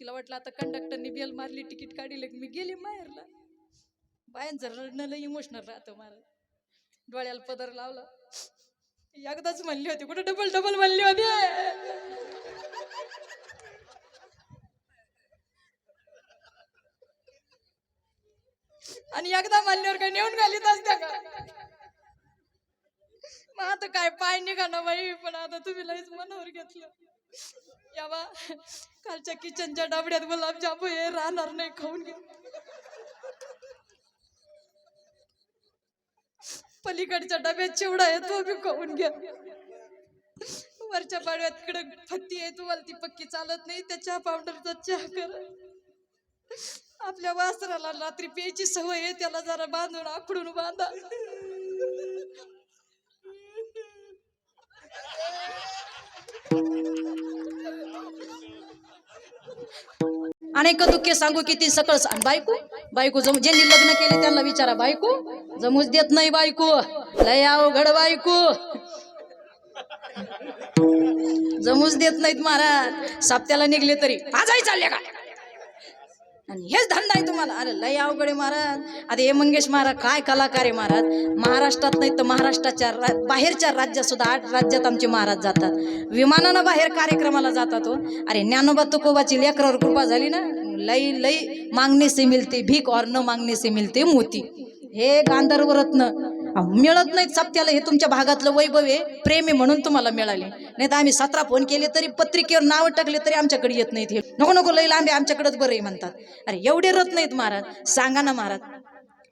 तिला वाटलं आता कंडक्टरनी बेल मारली तिकीट काढली की मी गेली माहेरला. बायांचं रडणं लई इमोशनल राहतं मला. डोळ्याला पदर लावला. एकदाच म्हणली होती कुठं डबल डबल म्हणली होती? आणि एकदा म्हणल्यावर काय नेऊन घालीत असत्या का? मग आता काय पाय निघा ना बाई पण आता तुम्ही लईच मनावर घेतलं. यावा. कालच्या किचनच्या डबड्यात गुलाबजामू हे राहणार नाही खाऊन घे. पलीकडच्या डब्यात चिवडा आहे तो बी खाऊन घ्या. वरच्या पाडव्यात इकडे फत्ती आहे तुम्हाला ती पक्की चालत नाही त्या चहा पावडरचा चहा करा. आपल्या वासराला रात्री प्यायची सवय आहे त्याला जरा बांधून आखडून बांधा. अनेक दुःखे सांगू किती सकळ बायको बायको जम ज्यांनी लग्न केले त्यांना विचारा बायको जमूच देत नाही बायको. लय अवघड बायको. जमूच देत नाहीत महाराज. साप्त्याला निघले तरी. आजही चालले का? आणि हेच धंदा आहे तुम्हाला. अरे लय अवघड आहे महाराज. आता हे मंगेश महाराज काय कलाकार आहे महाराज. महाराष्ट्रात नाही तर महाराष्ट्राच्या रा- बाहेरच्या राज्यात सुद्धा आठ राज्यात आमचे महाराज जातात. विमानानं बाहेर कार्यक्रमाला जातात हो. अरे ज्ञानोबा तुकोबाची लेकरावर कृपा झाली ना. लई लई मागणे से मिळते भीक और न मागणे से मिळते मोती. हे गांधर्व रत्न मिळत नाहीत सप्त्याला हे तुमच्या भागातलं वैभव आहे प्रेम आहे म्हणून तुम्हाला मिळाले. नाही तर आम्ही सतरा फोन केले तरी पत्रिकेवर नावं टाकले तरी आमच्याकडे येत नाहीत हे. नको नको लई लांबे आमच्याकडेच बरं आहे म्हणतात. अरे एवढे रत्न नाहीत महाराज. सांगा ना महाराज.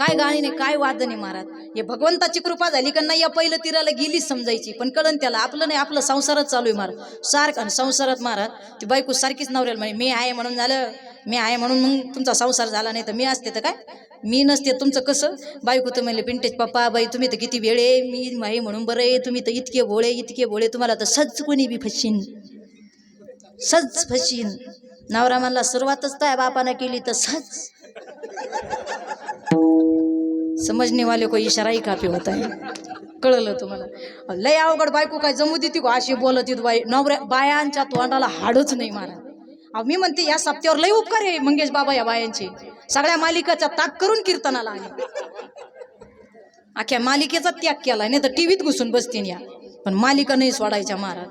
काय गाणी नाही काय वाद नाही महाराज हे भगवंताची कृपा झाली का नाही या पहिलं तिराला गेलीच समजायची. पण कळण त्याला आपलं नाही आपलं संसारच चालू आहे महाराज सारखं आणि संसारात महाराज ती बायको सारखीच नवऱ्याला म्हणे मी आहे म्हणून झालं. मी आहे म्हणून मग तुमचा संसार झाला नाही तर मी असते तर काय? मी नसते तुमचं कसं? बायको तर म्हणले पिंटेज पप्पा बाई तुम्ही तर किती वेळ आहे. मी आहे म्हणून बरं आहे. तुम्ही तर इतके भोळे इतके भोळे तुम्हाला तर सज कोणी बी फशीन सज फशीन नवरा म्हणला सुरुवातच त्या बापानं केली तर सज. समजणे वाले को इशाराही काफी होता है कळलं तुम्हाला? लय अवघड बायको काय जमू देते अशी बोलत येत बाई नवऱ्या बायांच्या तोंडाला हाडच नाही मारा अहो मी म्हणते या सप्त्यावर लय उपकार आहे मंगेश बाबा या बायांचे. सगळ्या मालिकाचा ताक करून कीर्तनाला आहे अख्या मालिकेचा त्याग केला नाही तर टीव्हीत घुसून बसतीन या. पण मालिका नाही सोडायच्या महाराज.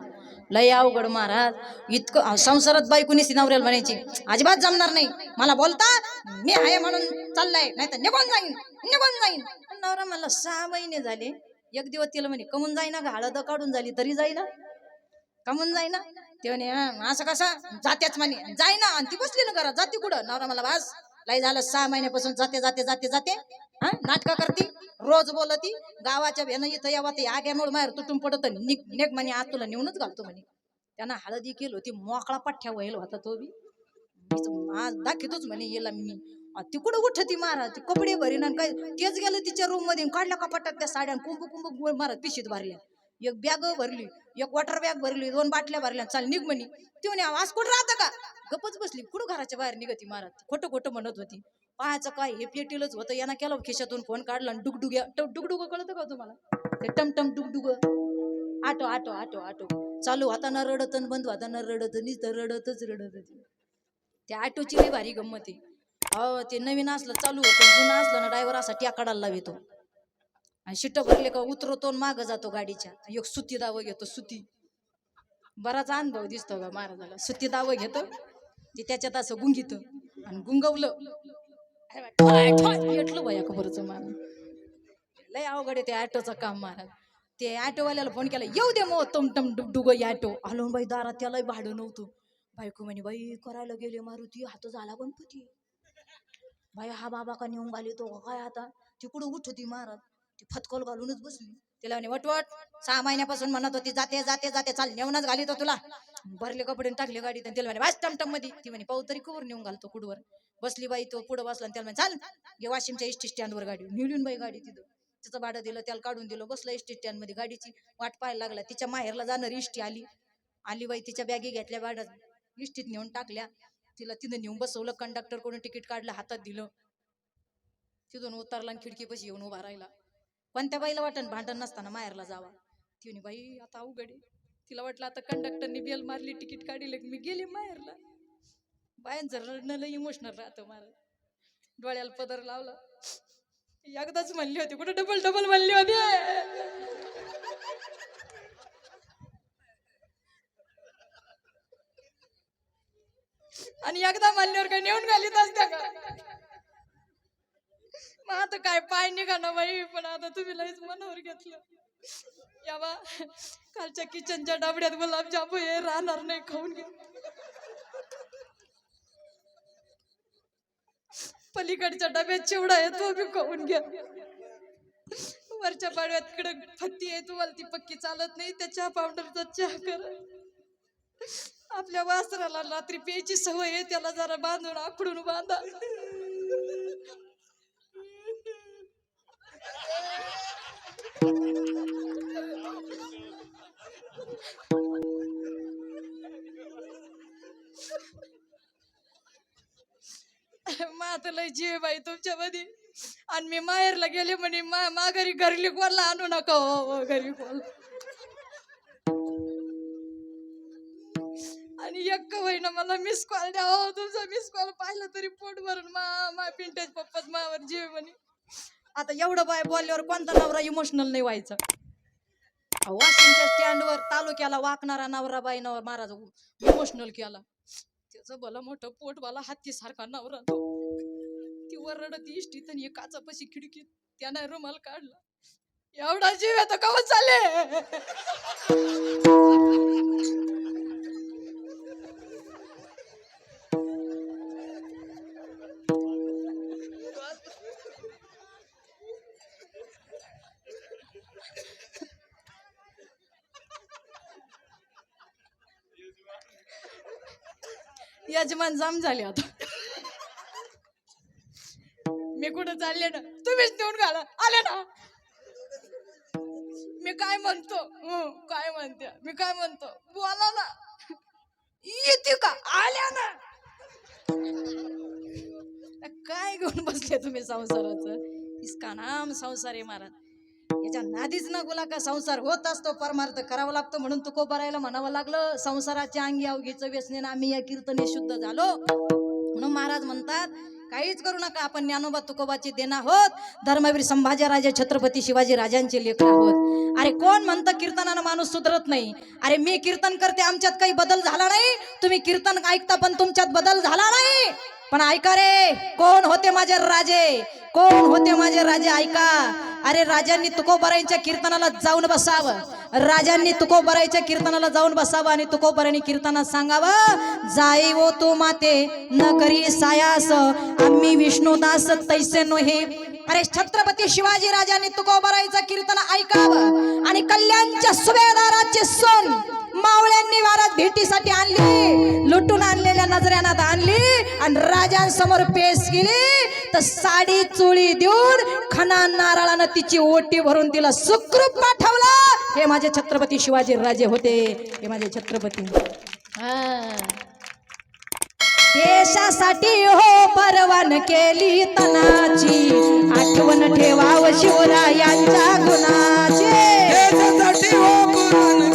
लय अवघड महाराज. इतकं संसारात बाई निसी नवऱ्याला म्हणायची अजिबात जमणार नाही. मला बोलता मी आहे म्हणून चाललाय नाही तर निघून जाईन निघून जाईन. नवरा मला सहा महिने झाले. एक दिवस तिला म्हणे कमून जाईना का हळद काढून झाली तरी जाईना. कमून जाईना? ते म्हणे असं कसं? जात्याच म्हणे. जाईना. आणि ती बसली ना करा जाते कुठं? नवरा मला बस लय झालं सहा महिन्यापासून जाते जाते जाते जाते. हा? नाटकं करती? रोज बोलती? गावाच्या भेनं इथं यावा ते आग्यामुळे माहेर तुटून पडत निघ म्हणे आत तुला नेऊनच घालतो म्हणे. त्यांना हळदी केली होती मोकळा पठ्ठ्या व्हायला होता तो बी. आज दाखवतोच म्हणे येला मी. आ, ती कुठं उठती महाराज? ती कपडे भरीन आणि काय? तेच गेलं तिच्या रूममध्ये काढल्या कपाटात त्या साड्या आणि कुंभ कुंभ महाराज पिशीत भरल्या. एक बॅग भरली एक वॉटर बॅग भरली दोन बाटल्या भरल्या चाल निघ म्हणे. ती म्हणे आज कुठं राहतं का? गपच बसली. कुठं घराच्या बाहेर निघती महाराज? खोटं खोटं म्हणत होती. पाहायचं काय? हे पेटीलच होतं. यानं केलं खिशातून फोन काढला आणि डुगडुग्या डुगडुग कळतं का तुम्हाला? ते टमटम Dungdung. Auto auto auto auto. चालू हाताना रडत आणि बंद हाताना रडत. तर रडतच रडत होती. त्या ऑटोची लई भारी गंमत आहे. अहो ते नवीन असलं चालू होतं जुनं असलं ना ड्रायव्हर असा ट्याकाडाला लावितो. आणि शिट्ट भरले का उतरतो आणि मागं जातो गाडीच्या. एक सुती दावं घेतो सुती. बराच अनुभव दिसतो का महाराजाला. सुती दावं घेतो ते त्याच्यात असं गुंगीत आणि गुंगवलं. भेटलं भया खबरच महाराज लय अवघड आहे ते ॲटोचं काम महाराज ते ऑटोवाल्याला फोन केला येऊ दे मग टमटम डुगडुग ऑटो आलो बाई दारात त्यालाही भाडं नव्हतं. बायको म्हणे बाई करायला गेले मारुती हात झाला गणपती. बाई हा बाबा का नेऊन घाली तो काय आता? तिकडं उठ होती महाराज ती फतकोल घालूनच बसली. तिला म्हणे वटवट सहा महिन्यापासून म्हणत होती जाते जाते जाते चाल नेऊनच घालीतो तुला. भरले कपडे टाकले गाडीत आणि तिला म्हणे वाच टमटममध्ये ती म्हणे पाऊ तरी कुवर नेऊन घालतो कुडवर बसली बाई तो पुढं बसला आणि त्याला म्हणे चाल घे वाशिमच्या एसटी स्टँडवर गाडी. नेऊन बाई गाडी तिथं. तिचं भाडं दिलं त्याला काढून दिलं बसलं एसटी स्टँडमध्ये गाडीची. वाट पाहायला लागला तिच्या माहेरला जाणार इष्टी आली. आली बाई तिच्या बॅगी घेतल्या भाड्यात इष्टीत नेऊन टाकल्या. तिला तिथं नेऊन बसवलं कंडक्टरकडून तिकीट काढलं हातात दिलं. तिथून उतरला आणि खिडकीपाशी येऊन उभा राहिला. कोणत्या बाईला वाटण भांडण नसताना माहेरला जावा. तिने बाई आता अवघड आहे. तिला वाटलं आता कंडक्टरनी बेल मारली तिकीट काढली की मी गेली माहेरला. बायांचं रडणं इमोशनल राहतं मला. डोळ्याला पदर लावला. एकदाच म्हणली होती कुठं डबल डबल म्हणली होती? आणि एकदा म्हणल्यावर काय नेऊन घालीत असत्या का? मग आता काय पाय निघा ना बाई पण आता तुम्ही लईच मनावर घेतलं. यावा कालच्या किचनच्या डबड्यात गुलाबजाम हे राहणार नाही खाऊन घे पलीकडच्या डब्यात चिवडा आहे तो बी खाऊन घ्या. वरच्या पाडव्यात कडे फत्ती आहे तुम्हाला ती पक्की चालत नाही त्या चहा पावडरचा चहा करा. आपल्या वासराला रात्री प्यायची सवय आहे त्याला जरा बांधून आखडून बांधा. मात लय जीव आहे बाई तुमच्यामध्ये. आणि मी माहेरला गेले म्हणे मा माघारी घरली कोणला आणू नका हो, हो घरी कोण आणि एक होईना मला मिस कॉल द्या. हो तुमचा मिस कॉल पाहिलं तरी पोट भरून मा मा पिंटेज पप्पाच मावर जीव म्हणे. आता एवढं बाय बोलल्यावर कोणता नवरा इमोशनल नाही व्हायचं? अहो, वाशिमच्या स्टँडवर तालुक्याला वाकणारा नवरा बाई नवर महाराज इमोशनल केला. त्याचं भला मोठं पोट वाला हत्ती सारखा नवरा ती. वरडत इष्टीत आणि काचापाशी खिडकीत त्यानं रुमाल काढला. एवढा जीव आहे कवच झाले यजमान जाम झाले आता. मी कुठं चालले ना तुम्हीच नेऊन घाला. आले ना. मी काय म्हणतो? काय म्हणते? मी काय म्हणतो? बोला ना. येते का? आल्या ना. काय घेऊन बसले तुम्ही संसाराचं? इसका नाम संसार आहे महाराज. याच्या नादीच ना गुला का संसार होत असतो परमार्थ करावा लागतो म्हणून तुको बरायला म्हणावं लागलं. संसाराच्या अंगी अवघीचं व्यसने आम्ही या कीर्तने शुद्ध झालो. म्हणून महाराज म्हणतात काहीच करू नका आपण ज्ञानोबा तुकोबाची देणं आहोत. धर्मवीर संभाजी राजा छत्रपती शिवाजी राजांचे लेखक आहोत. अरे कोण म्हणतं कीर्तनानं माणूस सुधरत नाही? अरे मी कीर्तन करते आमच्यात काही बदल झाला नाही. तुम्ही कीर्तन ऐकता पण तुमच्यात बदल झाला नाही. पण ऐका रे कोण होते माझे राजे? कोण होते माझे राजे? ऐका. अरे राजांनी तुकोबराईच्या कीर्तनाला जाऊन बसावं. राजांनी तुकोबराईच्या कीर्तनाला जाऊन बसावं आणि तुकोबरांनी कीर्तनात सांगावं जाई वो तू माते न करी सायास आम्ही विष्णुदास तैसे नोहे. अरे छत्रपती शिवाजी राजांनी तुकोबराईचं कीर्तन ऐकावं आणि कल्याणच्या सुभेदाराचे सोन मावळ्यांनी वारात भेटीसाठी आणली लुटून आणलेल्या नजऱ्यानात आणली आणि राजांसमोर पेश केली तर साडी चोळी देऊन खना नारळानं तिची ओटी भरून तिला सुखरूप पाठवलं. हे माझे छत्रपती शिवाजी राजे होते. हे माझे छत्रपती. हा. देशासाठी हो परवान केली तनाची. आठवण ठेवाव शिवरायांच्या गुणाचे. देशासाठी हो कुर्बान